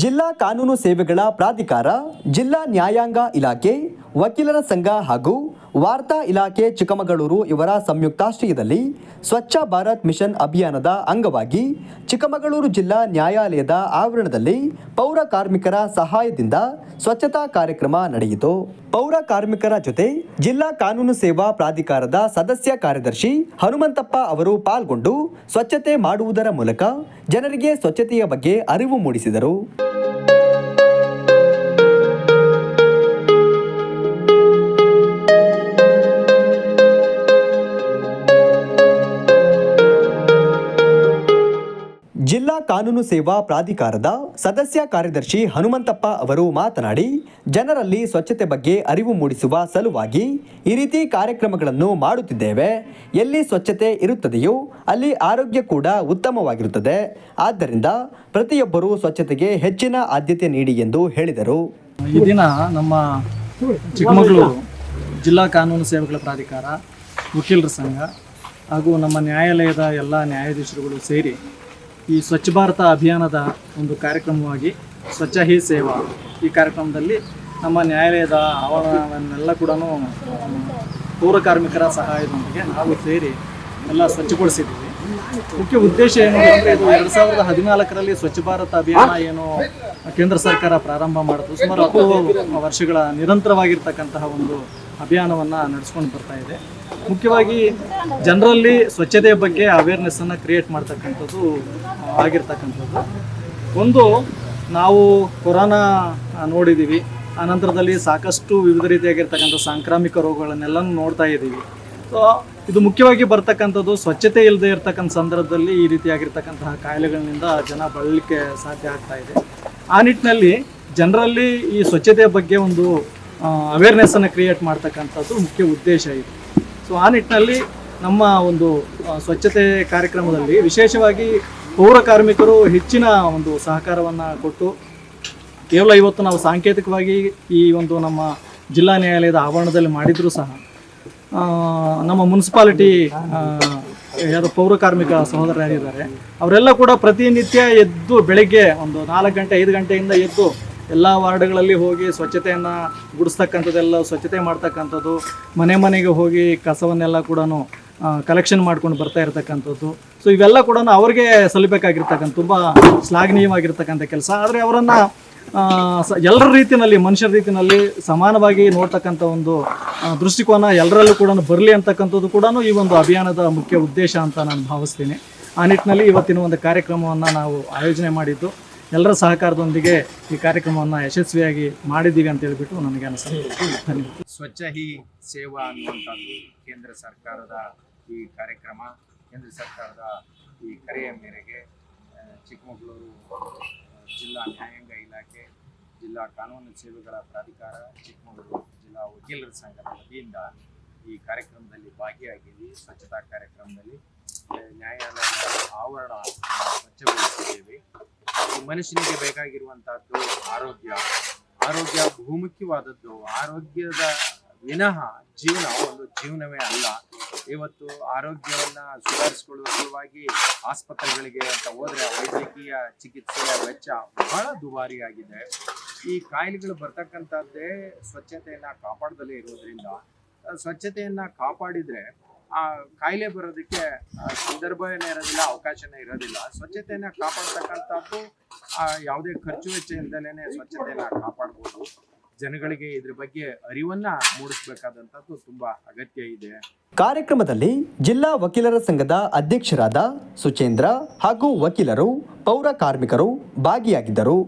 ಜಿಲ್ಲಾ ಕಾನೂನು ಸೇವೆಗಳ ಪ್ರಾಧಿಕಾರ, ಜಿಲ್ಲಾ ನ್ಯಾಯಾಂಗ ಇಲಾಖೆ, ವಕೀಲರ ಸಂಘ ಹಾಗೂ ವಾರ್ತಾ ಇಲಾಖೆ ಚಿಕ್ಕಮಗಳೂರು ಇವರ ಸಂಯುಕ್ತಾಶ್ರಯದಲ್ಲಿ ಸ್ವಚ್ಛ ಭಾರತ್ ಮಿಷನ್ ಅಭಿಯಾನದ ಅಂಗವಾಗಿ ಚಿಕ್ಕಮಗಳೂರು ಜಿಲ್ಲಾ ನ್ಯಾಯಾಲಯದ ಆವರಣದಲ್ಲಿ ಪೌರ ಕಾರ್ಮಿಕರ ಸಹಾಯದಿಂದ ಸ್ವಚ್ಛತಾ ಕಾರ್ಯಕ್ರಮ ನಡೆಯಿತು. ಪೌರ ಕಾರ್ಮಿಕರ ಜೊತೆ ಜಿಲ್ಲಾ ಕಾನೂನು ಸೇವಾ ಪ್ರಾಧಿಕಾರದ ಸದಸ್ಯ ಕಾರ್ಯದರ್ಶಿ ಹನುಮಂತಪ್ಪ ಅವರು ಪಾಲ್ಗೊಂಡು ಸ್ವಚ್ಛತೆ ಮಾಡುವುದರ ಮೂಲಕ ಜನರಿಗೆ ಸ್ವಚ್ಛತೆಯ ಬಗ್ಗೆ ಅರಿವು ಮೂಡಿಸಿದರು. ಜಿಲ್ಲಾ ಕಾನೂನು ಸೇವಾ ಪ್ರಾಧಿಕಾರದ ಸದಸ್ಯ ಕಾರ್ಯದರ್ಶಿ ಹನುಮಂತಪ್ಪ ಅವರು ಮಾತನಾಡಿ, ಜನರಲ್ಲಿ ಸ್ವಚ್ಛತೆ ಬಗ್ಗೆ ಅರಿವು ಮೂಡಿಸುವ ಸಲುವಾಗಿ ಈ ರೀತಿ ಕಾರ್ಯಕ್ರಮಗಳನ್ನು ಮಾಡುತ್ತಿದ್ದೇವೆ. ಎಲ್ಲಿ ಸ್ವಚ್ಛತೆ ಇರುತ್ತದೆಯೋ ಅಲ್ಲಿ ಆರೋಗ್ಯ ಕೂಡ ಉತ್ತಮವಾಗಿರುತ್ತದೆ. ಆದ್ದರಿಂದ ಪ್ರತಿಯೊಬ್ಬರೂ ಸ್ವಚ್ಛತೆಗೆ ಹೆಚ್ಚಿನ ಆದ್ಯತೆ ನೀಡಿ ಎಂದು ಹೇಳಿದರು. ದಿನ ನಮ್ಮ ಚಿಕ್ಕಮಗಳೂರು ಜಿಲ್ಲಾ ಕಾನೂನು ಸೇವೆಗಳ ಪ್ರಾಧಿಕಾರ ವಕೀಲರ ಸಂಘ ಹಾಗೂ ನಮ್ಮ ನ್ಯಾಯಾಲಯದ ಎಲ್ಲ ನ್ಯಾಯಾಧೀಶರುಗಳು ಸೇರಿ ಈ ಸ್ವಚ್ಛ ಭಾರತ ಅಭಿಯಾನದ ಒಂದು ಕಾರ್ಯಕ್ರಮವಾಗಿ ಸ್ವಚ್ಛ ಹಿ ಸೇವಾ ಈ ಕಾರ್ಯಕ್ರಮದಲ್ಲಿ ನಮ್ಮ ನ್ಯಾಯಾಲಯದ ಆವರಣವನ್ನೆಲ್ಲ ಕೂಡ ಪೌರ ಕಾರ್ಮಿಕರ ಸಹಾಯದೊಂದಿಗೆ ನಾವು ಸೇರಿ ಎಲ್ಲ ಸ್ವಚ್ಛಗೊಳಿಸಿದ್ದೀವಿ. ಮುಖ್ಯ ಉದ್ದೇಶ ಏನು ಅಂದರೆ ಇದು ಎರಡು ಸಾವಿರದ ಹದಿನಾಲ್ಕರಲ್ಲಿ ಸ್ವಚ್ಛ ಭಾರತ ಅಭಿಯಾನ ಏನು ಕೇಂದ್ರ ಸರ್ಕಾರ ಪ್ರಾರಂಭ ಮಾಡಿತು ಸುಮಾರು ಹತ್ತು ವರ್ಷಗಳ ನಿರಂತರವಾಗಿರ್ತಕ್ಕಂತಹ ಒಂದು ಅಭಿಯಾನವನ್ನು ನಡೆಸ್ಕೊಂಡು ಬರ್ತಾ ಇದೆ. ಮುಖ್ಯವಾಗಿ ಜನರಲ್ಲಿ ಸ್ವಚ್ಛತೆಯ ಬಗ್ಗೆ ಅವೇರ್ನೆಸ್ಸನ್ನು ಕ್ರಿಯೇಟ್ ಮಾಡ್ತಕ್ಕಂಥದ್ದು ಆಗಿರ್ತಕ್ಕಂಥದ್ದು. ಒಂದು, ನಾವು ಕೊರೋನಾ ನೋಡಿದ್ದೀವಿ ಆನಂತರದಲ್ಲಿ ಸಾಕಷ್ಟು ವಿವಿಧ ರೀತಿಯಾಗಿರ್ತಕ್ಕಂಥ ಸಾಂಕ್ರಾಮಿಕ ರೋಗಗಳನ್ನೆಲ್ಲ ನೋಡ್ತಾ ಇದ್ದೀವಿ. ಸೊ ಇದು ಮುಖ್ಯವಾಗಿ ಬರ್ತಕ್ಕಂಥದ್ದು ಸ್ವಚ್ಛತೆ ಇಲ್ಲದೆ ಇರತಕ್ಕಂಥ ಸಂದರ್ಭದಲ್ಲಿ ಈ ರೀತಿಯಾಗಿರ್ತಕ್ಕಂತಹ ಕಾಯಿಲೆಗಳಿಂದ ಜನ ಬಳಲಿಕ್ಕೆ ಸಾಧ್ಯ ಆಗ್ತಾ ಇದೆ. ಆ ನಿಟ್ಟಿನಲ್ಲಿ ಜನರಲ್ಲಿ ಈ ಸ್ವಚ್ಛತೆಯ ಬಗ್ಗೆ ಒಂದು ಅವೇರ್ನೆಸ್ಸನ್ನು ಕ್ರಿಯೇಟ್ ಮಾಡ್ತಕ್ಕಂಥದ್ದು ಮುಖ್ಯ ಉದ್ದೇಶ ಇದೆ. ಸೊ ಆ ನಿಟ್ಟಿನಲ್ಲಿ ನಮ್ಮ ಒಂದು ಸ್ವಚ್ಛತೆ ಕಾರ್ಯಕ್ರಮದಲ್ಲಿ ವಿಶೇಷವಾಗಿ ಪೌರ ಕಾರ್ಮಿಕರು ಹೆಚ್ಚಿನ ಒಂದು ಸಹಕಾರವನ್ನು ಕೊಟ್ಟು ಕೇವಲ ಇವತ್ತು ನಾವು ಸಾಂಕೇತಿಕವಾಗಿ ಈ ಒಂದು ನಮ್ಮ ಜಿಲ್ಲಾ ನ್ಯಾಯಾಲಯದ ಆವರಣದಲ್ಲಿ ಮಾಡಿದರೂ ಸಹ ನಮ್ಮ ಮುನ್ಸಿಪಾಲಿಟಿ ಯಾವುದು ಪೌರ ಕಾರ್ಮಿಕ ಸಹೋದರರಿದ್ದಾರೆ. ಅವರೆಲ್ಲ ಕೂಡ ಪ್ರತಿನಿತ್ಯ ಎದ್ದು ಬೆಳಗ್ಗೆ ಒಂದು ನಾಲ್ಕು ಗಂಟೆ, ಐದು ಗಂಟೆಯಿಂದ ಎದ್ದು ಎಲ್ಲ ವಾರ್ಡ್ಗಳಲ್ಲಿ ಹೋಗಿ ಸ್ವಚ್ಛತೆಯನ್ನು ಗುಡಿಸ್ತಕ್ಕಂಥದ್ದೆಲ್ಲ ಸ್ವಚ್ಛತೆ ಮಾಡ್ತಕ್ಕಂಥದ್ದು, ಮನೆ ಮನೆಗೆ ಹೋಗಿ ಕಸವನ್ನೆಲ್ಲ ಕೂಡ ಕಲೆಕ್ಷನ್ ಮಾಡ್ಕೊಂಡು ಬರ್ತಾ ಇರತಕ್ಕಂಥದ್ದು. ಸೊ ಇವೆಲ್ಲ ಕೂಡ ಅವ್ರಿಗೆ ಸಲ್ಲಬೇಕಾಗಿರ್ತಕ್ಕಂಥ ತುಂಬ ಶ್ಲಾಘನೀಯವಾಗಿರ್ತಕ್ಕಂಥ ಕೆಲಸ. ಆದರೆ ಅವರನ್ನು ಎಲ್ಲರ ರೀತಿಯಲ್ಲಿ, ಮನುಷ್ಯರ ರೀತಿಯಲ್ಲಿ ಸಮಾನವಾಗಿ ನೋಡ್ತಕ್ಕಂಥ ಒಂದು ದೃಷ್ಟಿಕೋನ ಎಲ್ಲರಲ್ಲೂ ಕೂಡ ಬರಲಿ ಅಂತಕ್ಕಂಥದ್ದು ಕೂಡ ಈ ಒಂದು ಅಭಿಯಾನದ ಮುಖ್ಯ ಉದ್ದೇಶ ಅಂತ ನಾನು ಭಾವಿಸ್ತೀನಿ. ಆ ನಿಟ್ಟಿನಲ್ಲಿ ಇವತ್ತಿನ ಒಂದು ಕಾರ್ಯಕ್ರಮವನ್ನು ನಾವು ಆಯೋಜನೆ ಮಾಡಿದ್ದು. ಎಲ್ಲರ ಸಹಕಾರದೊಂದಿಗೆ ಈ ಕಾರ್ಯಕ್ರಮವನ್ನು ಯಶಸ್ವಿಯಾಗಿ ಮಾಡಿದ್ದೀವಿ ಅಂತ ಹೇಳಿಬಿಟ್ಟು ನನಗೆ ಅನಿಸುತ್ತೆ. ಸ್ವಚ್ಛ ಹಿ ಸೇವಾ ಅನ್ನುವಂಥದ್ದು ಕೇಂದ್ರ ಸರ್ಕಾರದ ಈ ಕಾರ್ಯಕ್ರಮ, ಕೇಂದ್ರ ಸರ್ಕಾರದ ಈ ಕರೆಯ ಮೇರೆಗೆ ಚಿಕ್ಕಮಗಳೂರು ಜಿಲ್ಲಾ ನ್ಯಾಯಾಂಗ ಇಲಾಖೆ, ಜಿಲ್ಲಾ ಕಾನೂನು ಸೇವೆಗಳ ಪ್ರಾಧಿಕಾರ, ಚಿಕ್ಕಮಗಳೂರು ಜಿಲ್ಲಾ ವಕೀಲರ ಸಂಘದ ವತಿಯಿಂದ ಈ ಕಾರ್ಯಕ್ರಮದಲ್ಲಿ ಭಾಗಿಯಾಗಿದ್ದೀವಿ. ಸ್ವಚ್ಛತಾ ಕಾರ್ಯಕ್ರಮದಲ್ಲಿ ನ್ಯಾಯಾಲಯದ ಆವರಣ ಸ್ವಚ್ಛಗೊಳಿಸಿದ್ದೇವೆ. ಮನುಷ್ಯನಿಗೆ ಬೇಕಾಗಿರುವಂತಹದ್ದು ಆರೋಗ್ಯ. ಆರೋಗ್ಯ ಬಹುಮುಖ್ಯವಾದದ್ದು. ಆರೋಗ್ಯದ ವಿನಃ ಜೀವನ ಒಂದು ಜೀವನವೇ ಅಲ್ಲ. ಇವತ್ತು ಆರೋಗ್ಯವನ್ನ ಸುಧಾರಿಸಿಕೊಳ್ಳುವ ಸಲುವಾಗಿ ಆಸ್ಪತ್ರೆಗಳಿಗೆ ಅಂತ ಹೋದ್ರೆ ವೈದ್ಯಕೀಯ ಚಿಕಿತ್ಸೆಯ ವೆಚ್ಚ ಬಹಳ ದುಬಾರಿಯಾಗಿದೆ. ಈ ಕಾಯಿಲೆಗಳು ಬರ್ತಕ್ಕಂಥದ್ದೇ ಸ್ವಚ್ಛತೆಯನ್ನ ಕಾಪಾಡದಲ್ಲೇ ಇರೋದ್ರಿಂದ, ಸ್ವಚ್ಛತೆಯನ್ನ ಕಾಪಾಡಿದ್ರೆ ಆ ಕಾಯಿಲೆ ಬರೋದಕ್ಕೆ ಸಂದರ್ಭನೇ ಇರೋದಿಲ್ಲ, ಅವಕಾಶನೇ ಇರೋದಿಲ್ಲ. ಸ್ವಚ್ಛತೆಯನ್ನ ಕಾಪಾಡ್ತಕ್ಕಂಥದ್ದು ಯಾವುದೇ ಖರ್ಚು ವೆಚ್ಚ ಸ್ವಚ್ಛತೆಯನ್ನು ಸ್ವಚ್ಛತೆಯನ್ನ ಕಾಪಾಡ್ಬೋದು. ಜನಗಳಿಗೆ ಇದ್ರ ಬಗ್ಗೆ ಅರಿವನ್ನ ಮೂಡಿಸಬೇಕಾದಂಥದ್ದು ತುಂಬಾ ಅಗತ್ಯ ಇದೆ. ಕಾರ್ಯಕ್ರಮದಲ್ಲಿ ಜಿಲ್ಲಾ ವಕೀಲರ ಸಂಘದ ಅಧ್ಯಕ್ಷರಾದ ಸುಚೇಂದ್ರ ಹಾಗೂ ವಕೀಲರು, ಪೌರ ಕಾರ್ಮಿಕರು ಭಾಗಿಯಾಗಿದ್ದರು.